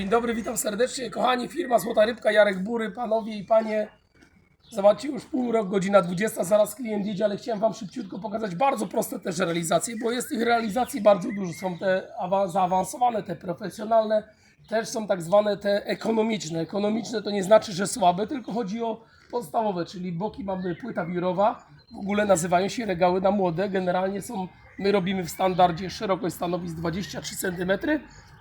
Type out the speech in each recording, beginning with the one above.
Dzień dobry, witam serdecznie. Kochani, firma Złota Rybka, Jarek Bury, panowie i panie. Zobaczcie, już pół rok, godzina 20, zaraz klient jedzie, ale chciałem wam szybciutko pokazać bardzo proste też realizacje, bo jest tych realizacji bardzo dużo. Są te awa- zaawansowane, te profesjonalne, też są tak zwane te ekonomiczne. Ekonomiczne to nie znaczy, że słabe, tylko chodzi o podstawowe, czyli boki mamy płyta wirowa, w ogóle nazywają się regały na młode. Generalnie są, my robimy w standardzie szerokość stanowisk 23 cm.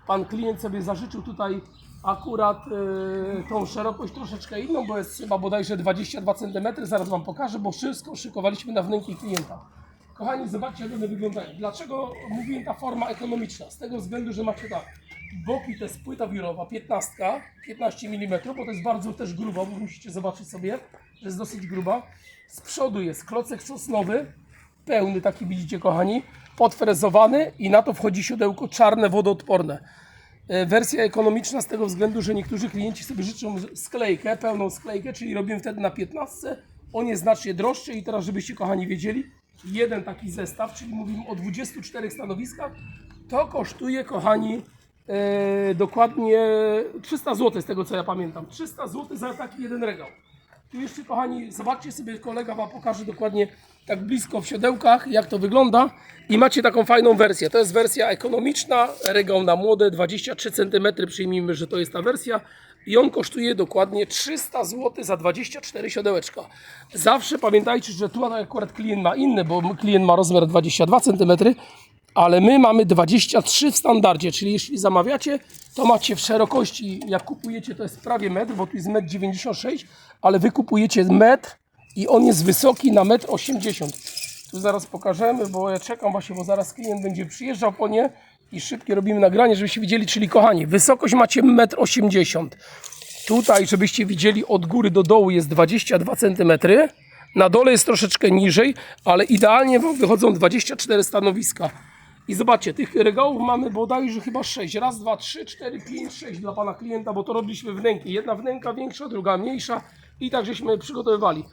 Pan klient sobie zażyczył tutaj akurat y, tą szerokość troszeczkę inną, bo jest chyba bodajże 22 cm. Zaraz Wam pokażę, bo wszystko szykowaliśmy na wnęki klienta. Kochani, zobaczcie jak one wyglądają. Dlaczego mówiłem ta forma ekonomiczna? Z tego względu, że macie tak, boki to jest płyta wirowa, 15, 15 mm, bo to jest bardzo też gruba, bo musicie zobaczyć sobie, że jest dosyć gruba. Z przodu jest klocek sosnowy, pełny taki widzicie kochani, podfrezowany i na to wchodzi siodełko czarne, wodoodporne. E, Wersja ekonomiczna z tego względu, że niektórzy klienci sobie życzą sklejkę, pełną sklejkę, czyli robimy wtedy na 15. On jest znacznie droższy i teraz żebyście kochani wiedzieli, jeden taki zestaw, czyli mówimy o 24 stanowiskach, to kosztuje kochani e, dokładnie 300 zł z tego co ja pamiętam. 300 zł za taki jeden regał. Tu jeszcze kochani, zobaczcie sobie, kolega Wam pokaże dokładnie tak blisko w siodełkach, jak to wygląda. I macie taką fajną wersję. To jest wersja ekonomiczna, regał na młode, 23 cm, przyjmijmy, że to jest ta wersja. I on kosztuje dokładnie 300 zł za 24 siodełeczka. Zawsze pamiętajcie, że tu akurat klient ma inny, bo klient ma rozmiar 22 cm, ale my mamy 23 w standardzie, czyli jeśli zamawiacie, to macie w szerokości, jak kupujecie, to jest prawie metr, bo tu jest 1,96 m, ale wy kupujecie metr i on jest wysoki na 1,80 m. Tu zaraz pokażemy, bo ja czekam właśnie, bo zaraz klient będzie przyjeżdżał po nie i szybkie robimy nagranie, żebyście widzieli, czyli kochani, wysokość macie 1,80 m. Tutaj, żebyście widzieli, od góry do dołu jest 22 cm. Na dole jest troszeczkę niżej, ale idealnie wam wychodzą 24 stanowiska. I zobaczcie, tych regałów mamy bodajże chyba 6. Raz, dwa, trzy, cztery, pięć, sześć dla pana klienta, bo to robiliśmy wnęki. Jedna wnęka większa, druga mniejsza i tak żeśmy przygotowywali.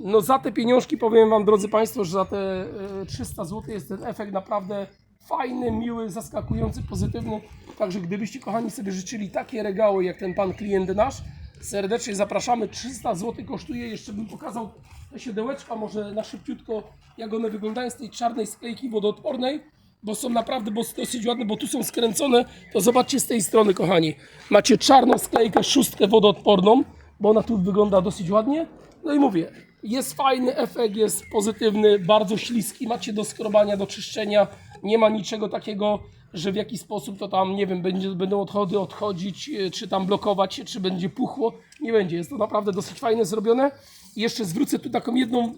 No za te pieniążki powiem wam, drodzy państwo, że za te e, 300 zł jest ten efekt naprawdę fajny, miły, zaskakujący, pozytywny. Także gdybyście kochani sobie życzyli takie regały jak ten pan klient nasz, serdecznie zapraszamy. 300 zł kosztuje. Jeszcze bym pokazał te siodełeczka, może na szybciutko, jak one wyglądają z tej czarnej sklejki wodoodpornej, bo są naprawdę dosyć ładne, bo tu są skręcone. To zobaczcie z tej strony, kochani. Macie czarną sklejkę, szóstkę wodoodporną, bo ona tu wygląda dosyć ładnie. No i mówię, jest fajny efekt, jest pozytywny, bardzo śliski, macie do skrobania, do czyszczenia. Nie ma niczego takiego, że w jakiś sposób to tam, nie wiem, będzie, będą odchody odchodzić, e, czy tam blokować się, czy będzie puchło. Nie będzie, jest to naprawdę dosyć fajnie zrobione. I jeszcze zwrócę tu taką jedną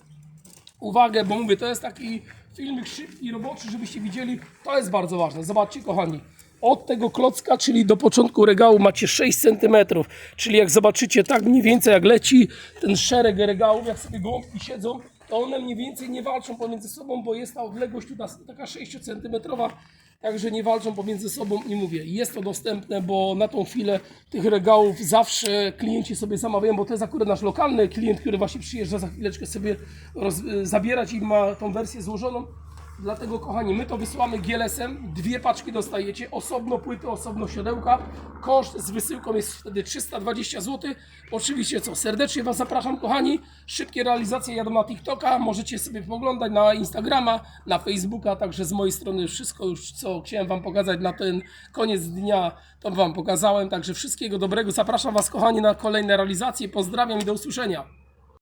uwagę, bo mówię, to jest taki filmik szybki, roboczy, żebyście widzieli, to jest bardzo ważne. Zobaczcie, kochani, od tego klocka, czyli do początku regału macie 6 cm, czyli jak zobaczycie tak mniej więcej jak leci ten szereg regałów, jak sobie gołąbki siedzą, to one mniej więcej nie walczą pomiędzy sobą, bo jest ta odległość tutaj taka 6 cm, także nie walczą pomiędzy sobą i mówię, jest to dostępne, bo na tą chwilę tych regałów zawsze klienci sobie zamawiają, bo to jest akurat nasz lokalny klient, który właśnie przyjeżdża za chwileczkę sobie zabierać i ma tą wersję złożoną. Dlatego kochani, my to wysyłamy GLS-em, dwie paczki dostajecie, osobno płyty, osobno siodełka. Koszt z wysyłką jest wtedy 320 zł. Oczywiście co, serdecznie Was zapraszam kochani. Szybkie realizacje jadą na TikToka, możecie sobie poglądać na Instagrama, na Facebooka, także z mojej strony wszystko już co chciałem Wam pokazać na ten koniec dnia, to Wam pokazałem. Także wszystkiego dobrego, zapraszam Was kochani na kolejne realizacje, pozdrawiam i do usłyszenia.